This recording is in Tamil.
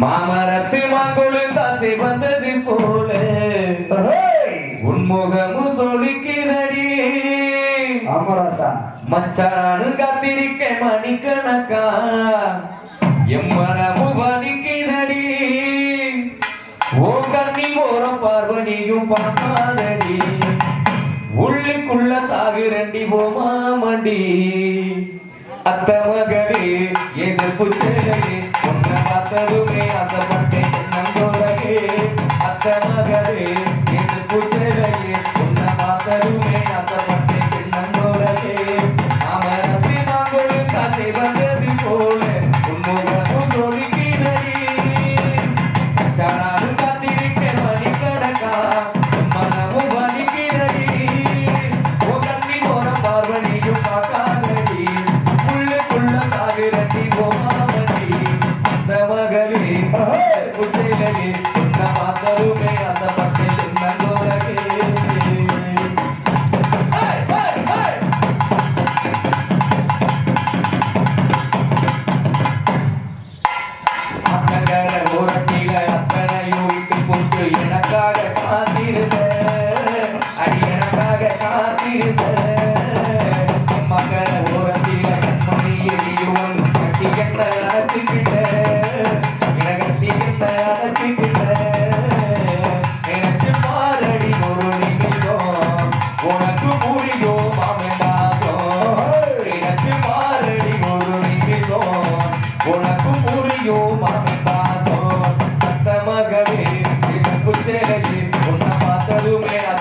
மாமரத்து மாங்கொழு தாத்தை வந்தது போல. உன்முகமும் சொல்லிக்கிறடி ஆமராசா. மச்சானு காத்திருக்க மணிக்கணக்கா. எம்மனமு வலிக்கிறடி ஓ கண்ணி ஓரம் பார்வனியும் பார்க்காதடி. உள்ளுக்குள்ள சாகுரண்டி போமாமண்டி. அத்த மகளே எதிர்ப்பு அத்தருமே உன்னை பார்த்ததுமே நந்தோலகே அத்த மகளே எதிர்ப்பு சேலையே உன்னை பார்த்ததுமே ஆசைப்பட்டேன் நந்தோலகே அமரசி நாங்கள் தந்தை வந்தது போல உன்முகம் உன்முகமும் சொல்லிக்கிறடி சனாரு காத்திருக்க கடக்கா மனமும் வலிக்கிறடி ஓ கண்ணி போன பார்வனியும் பார்க்காதடி உள்ளுக்குள்ள சாகுரடி போமா மகளே புத்திரகே உன்ன பார்த்தருமே அந்த அத்தகர அத்தனையும் விட்டு போட்டு எனக்காக காத்திருந்த